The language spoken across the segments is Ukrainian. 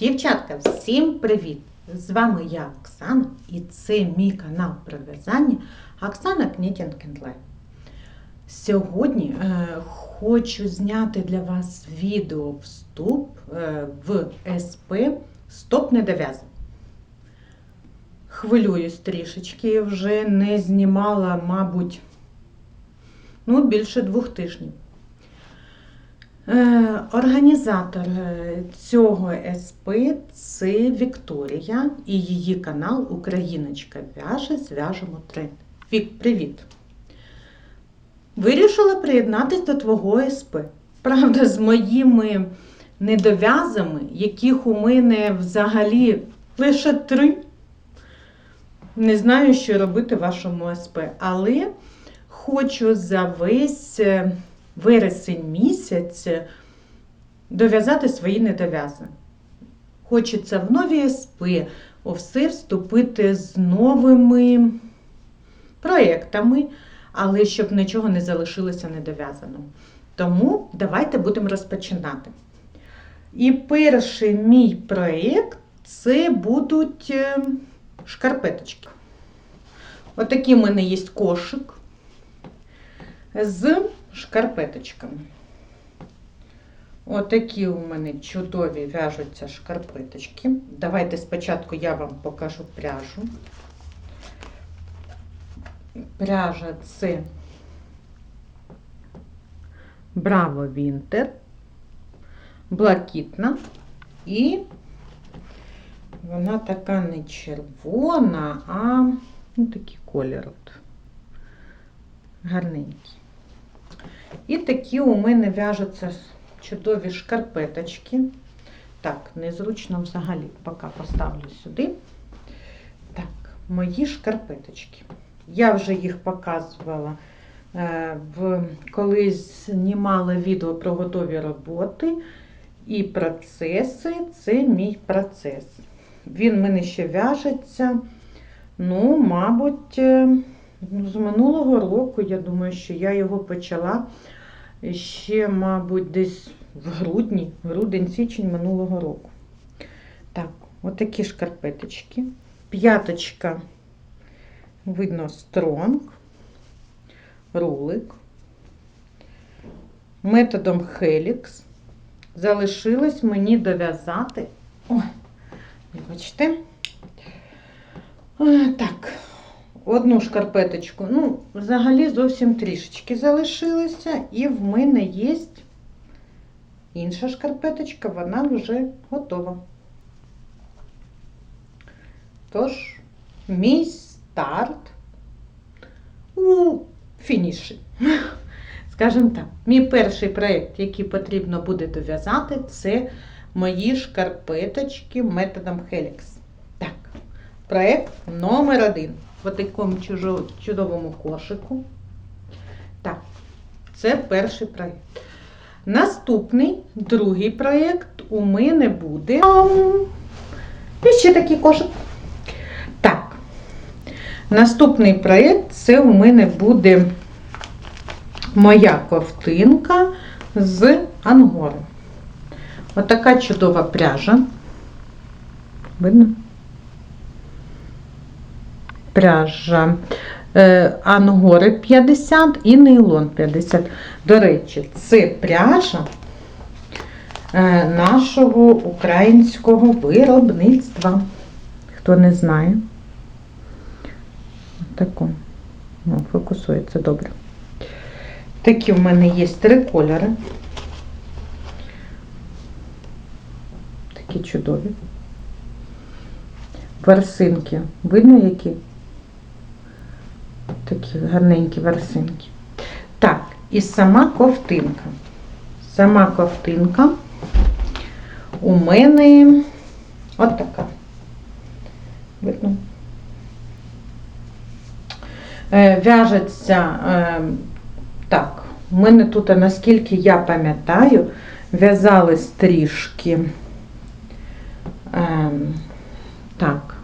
Дівчатка, всім привіт! З вами я, Оксана, і це мій канал про в'язання Оксана Кнітінг Лайф. Сьогодні е, хочу зняти для вас відео вступ е, в СП Стоп не дов'язан. Хвилююсь трішечки, вже не знімала, мабуть, ну, більше двох тижнів. Е, Організатор е, цього СП це Вікторія і її канал Україночка в'яже, зв'яжемо тренд. Вік, привіт! Вирішила приєднатися до твого СП. Правда, з моїми недов'язами, яких у мене взагалі лише три. Не знаю, що робити вашому СП, але хочу за весь е, вересень місяць дов'язати свої недов'язи. Хочеться в нові СП все вступити з новими проєктами, але щоб нічого не залишилося недов'язаним. Тому давайте будемо розпочинати. І перший мій проєкт це будуть е, шкарпеточки. Отакий в мене є кошик з шкарпеточками. Отакі у мене чудові в'яжуться шкарпеточки. Давайте спочатку я вам покажу пряжу. Пряжа це Браво Вінтер, блакитна і вона така не червона, а ну, такий колір от. гарненький. І такі у мене в'яжуться чудові шкарпеточки. Так, незручно взагалі, поки поставлю сюди. Так, мої шкарпеточки. Я вже їх показувала, е, коли знімала відео про готові роботи і процеси. Це мій процес. Він мене ще в'яжеться, ну, мабуть, е, з минулого року, я думаю, що я його почала ще, мабуть, десь в грудні, грудень-січень минулого року. Так, отакі шкарпеточки. П'яточка, видно, стронг, рулик. Методом Helix. Залишилось мені дов'язати. Ой, вибачте. Е, Так, одну шкарпеточку. Ну, взагалі зовсім трішечки залишилося, і в мене є інша шкарпеточка, вона вже готова. Тож, мій старт у фініші. Скажімо так, мій перший проєкт, який потрібно буде дов'язати, це мої шкарпеточки методом Helix. Так, проєкт номер один в такому чудовому кошику. Так, це перший проєкт. Наступний, другий проєкт у мене буде. І ще такий кошик. Так, наступний проєкт це у мене буде моя ковтинка з ангори. Отака чудова пряжа. Видно? Пряжа е, ангори 50 і нейлон 50. До речі, це пряжа е, нашого українського виробництва. Хто не знає. Ну, фокусується добре. Такі в мене є три кольори. Такі чудові. Ворсинки. Видно які? Такі гарненькі ворсинки. Так, і сама ковтинка. Сама ковтинка у мене от така. Видно? Е, в'яжеться е, так, у мене тут, наскільки я пам'ятаю, в'язались трішки. Ем, так,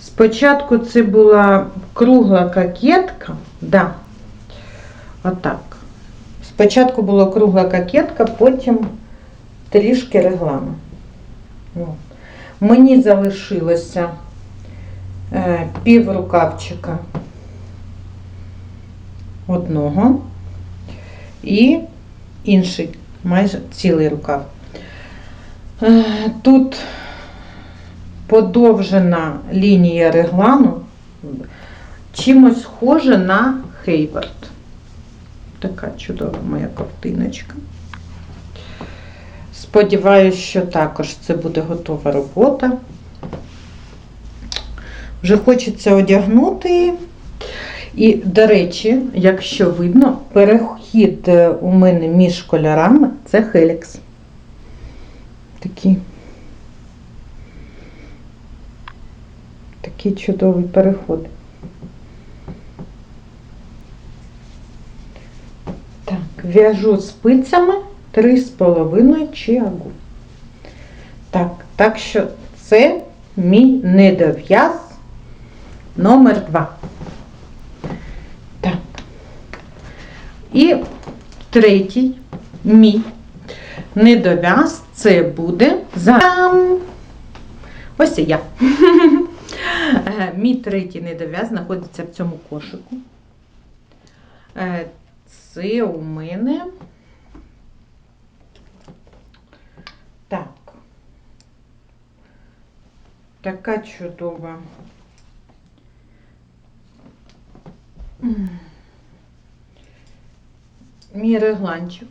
Спочатку це була кругла кокетка, да, отак. Спочатку була кругла кокетка, потім трішки реглана. Мені залишилося е, пів рукавчика одного і інший, майже цілий рукав. Е, Тут подовжена лінія реглану, чимось схоже на Хейвард. Така чудова моя картиночка. Сподіваюсь, що також це буде готова робота. Вже хочеться одягнути. І, до речі, якщо видно, перехід е, у мене між кольорами це Хелікс. Такий. Такий чудовий переход. Так, в'яжу спицями 3,5 чиагу. Так, так що це мій недов'яз номер 2. Так. І третій мій недов'яз це буде за. Ось і я. Е, Мій третій недов'яз знаходиться в цьому кошику. Е, Це у мене. Так. Така чудова. Мій регланчик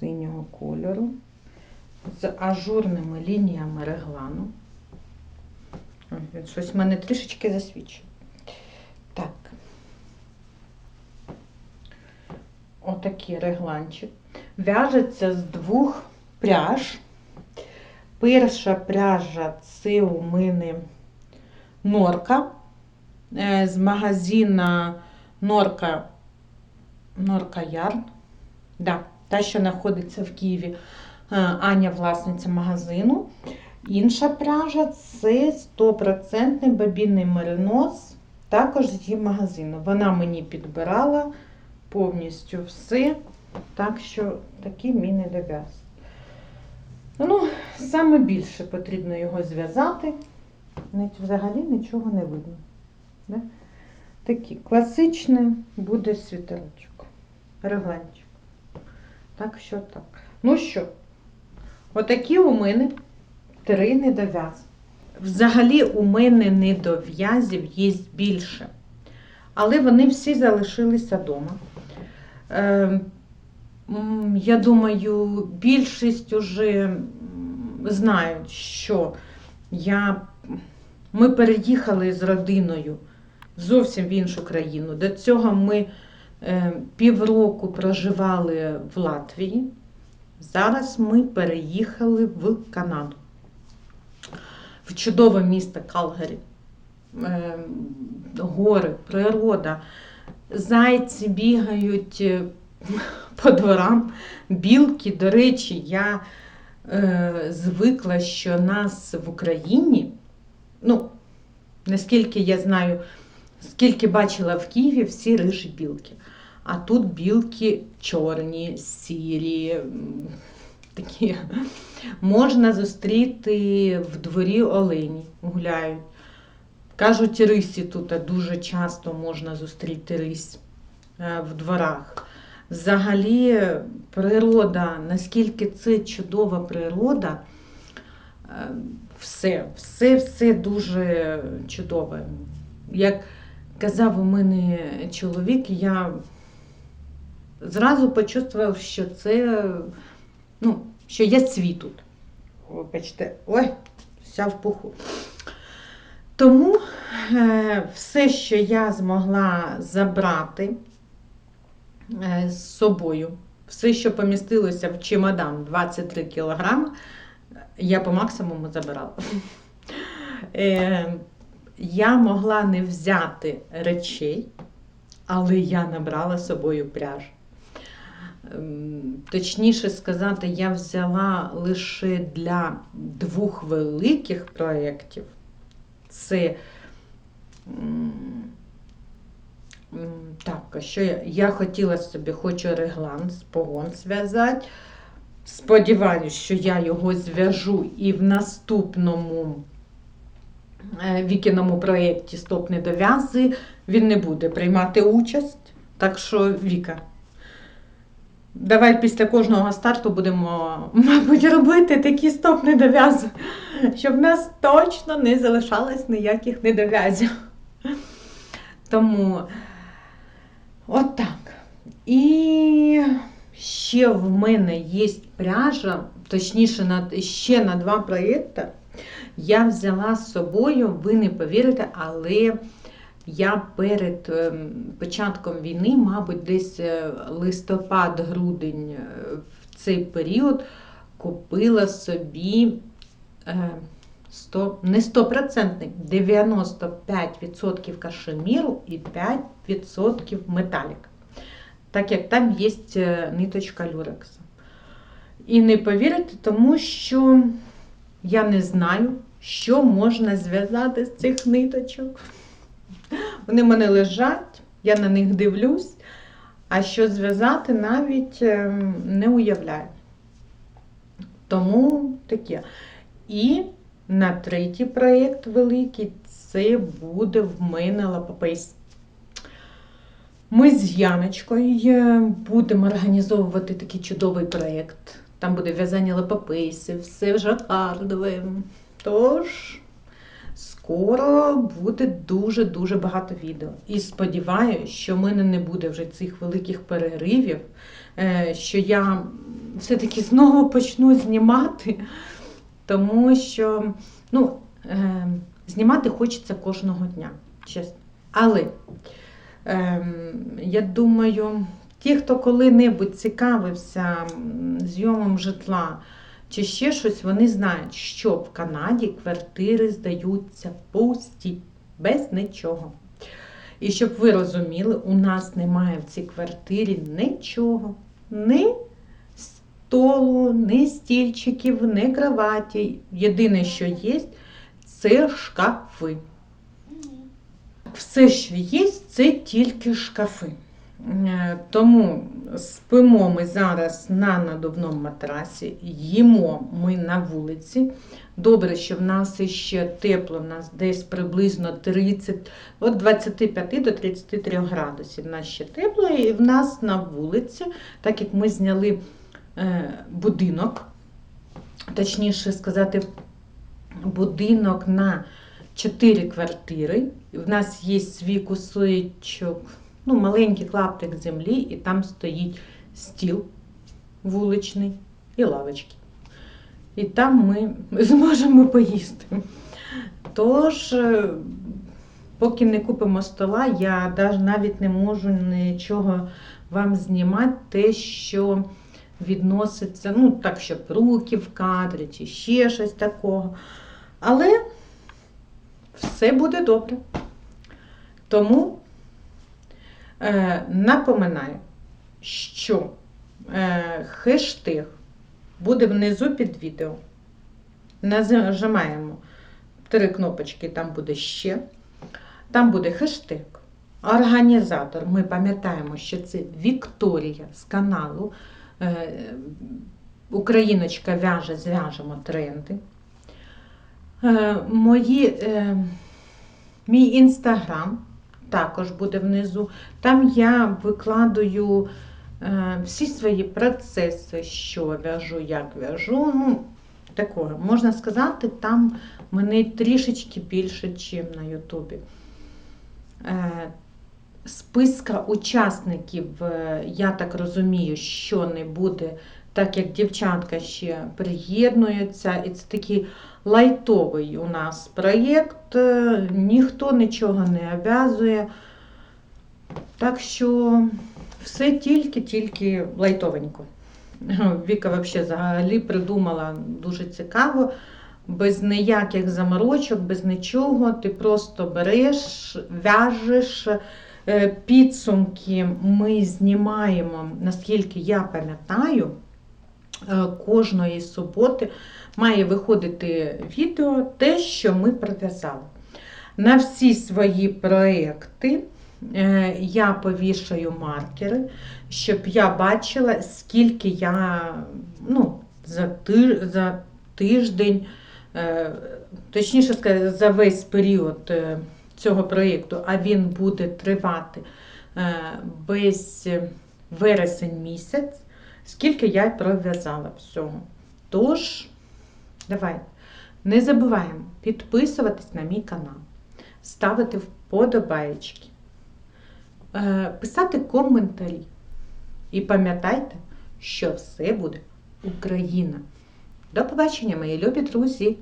синього кольору з ажурними лініями реглану. Він щось в мене трішечки засвічує. Так. Отакий регланчик. В'яжеться з двох пряж. Перша пряжа це у мене норка е, з магазина Норка Норка Ярн. Да, та, що знаходиться в Києві. Е, Аня власниця магазину. Інша пряжа це 100% бабінний меринос, також з її магазину. Вона мені підбирала повністю все. Так що такий мій недов'яз. Ну, саме більше потрібно його зв'язати. Взагалі нічого не видно. Да? Такий класичний буде світерочок. Регланчик. Так що так. Ну що, отакі у мене три недов'язи. Взагалі у мене недов'язів є більше. Але вони всі залишилися вдома. Е, я думаю, більшість уже знають, що я, ми переїхали з родиною зовсім в іншу країну. До цього ми е, півроку проживали в Латвії. Зараз ми переїхали в Канаду, в чудове місто Калгарі. Е, гори, природа, зайці бігають е, по дворам, білки. До речі, я е, звикла, що нас в Україні, ну, наскільки я знаю, скільки бачила в Києві, всі рижі білки. А тут білки чорні, сірі, такі. Можна зустріти в дворі олені, гуляють. Кажуть, рисі тут дуже часто можна зустріти рись е, в дворах. Взагалі, природа, наскільки це чудова природа, е, все, все, все дуже чудове. Як казав у мене чоловік, я зразу почувствував, що це, ну, що я свій тут. Вибачте, ой, вся в пуху. Тому е, все, що я змогла забрати е, з собою, все, що помістилося в чемодан 23 кг, я по максимуму забирала. Е, я могла не взяти речей, але я набрала з собою пряж. Ем, Точніше сказати, я взяла лише для двох великих проєктів. Це так, що я? Я хотіла собі, хочу реглан з погон зв'язати. Сподіваюсь, що я його зв'яжу і в наступному е, вікіному проєкті Стоп недов'язи він не буде приймати участь. Так що, Віка, давай після кожного старту будемо, мабуть, робити такі стоп недов'язи, щоб в нас точно не залишалось ніяких недов'язів. Тому отак. І ще в мене є пряжа, точніше, ще на два проєкти. Я взяла з собою, ви не повірите, але я перед ем, початком війни, мабуть, десь е, листопад-грудень е, в цей період купила собі е, 100, не 100%, 95% кашеміру і 5% металік. Так як там є е, ниточка люрекса. І не повірите, тому що я не знаю, що можна зв'язати з цих ниточок. Вони в мене лежать, я на них дивлюсь, а що зв'язати навіть е, не уявляю. Тому таке. І на третій проєкт великий це буде в мене лапопейс. Ми з Яночкою е, будемо організовувати такий чудовий проєкт. Там буде в'язання лапопейсів, все жакардове. Тож, скоро буде дуже-дуже багато відео. І сподіваюся, що в мене не буде вже цих великих переривів, е, що я все-таки знову почну знімати, тому що ну, е, знімати хочеться кожного дня, чесно. Але ем, я думаю, ті, хто коли-небудь цікавився зйомом житла чи ще щось, вони знають, що в Канаді квартири здаються пусті, без нічого. І щоб ви розуміли, у нас немає в цій квартирі нічого, ні столу, ні стільчиків, ні кроваті. Єдине, що є, це шкафи. Все, що є, це тільки шкафи. Е, Тому спимо ми зараз на надувному матрасі, їмо ми на вулиці. Добре, що в нас ще тепло, в нас десь приблизно 30, від 25 до 33 градусів. В нас ще тепло, і в нас на вулиці, так як ми зняли е, будинок, точніше сказати, будинок на 4 квартири. В нас є свій кусочок, ну, маленький клаптик землі, і там стоїть стіл вуличний і лавочки. І там ми зможемо поїсти. Тож, е, поки не купимо стола, я навіть не можу нічого вам знімати, те, що відноситься, ну, так, щоб руки в кадрі, чи ще щось такого. Але все буде добре. Тому напоминаю, що е, хештег буде внизу під відео. Нажимаємо три кнопочки, там буде ще. Там буде хештег. Організатор. Ми пам'ятаємо, що це Вікторія з каналу е, Україночка в'яже, зв'яжемо тренди. Е, мої, е, мій інстаграм також буде внизу. Там я викладаю е, всі свої процеси, що в'яжу, як в'яжу. Ну, такого, можна сказати, там мене трішечки більше, ніж на Ютубі. Е, списка учасників, е, я так розумію, що не буде, так як дівчатка ще приєднуються, і це такий лайтовий у нас проєкт, е, ніхто нічого не обв'язує. Так що все тільки-тільки лайтовенько. Віка взагалі придумала дуже цікаво, без ніяких заморочок, без нічого. Ти просто береш, в'яжеш. Е, Підсумки ми знімаємо, наскільки я пам'ятаю, е, кожної суботи має виходити відео, те, що ми пров'язали. На всі свої проекти е, я повішаю маркери, щоб я бачила, скільки я ну, за, ти, за тиждень, е, точніше сказати, за весь період е, цього проєкту, а він буде тривати весь вересень місяць, скільки я пров'язала всього. Тож, давай, не забуваємо підписуватись на мій канал, ставити вподобаєчки, е, писати коментарі. І пам'ятайте, що все буде Україна. До побачення, мої любі друзі!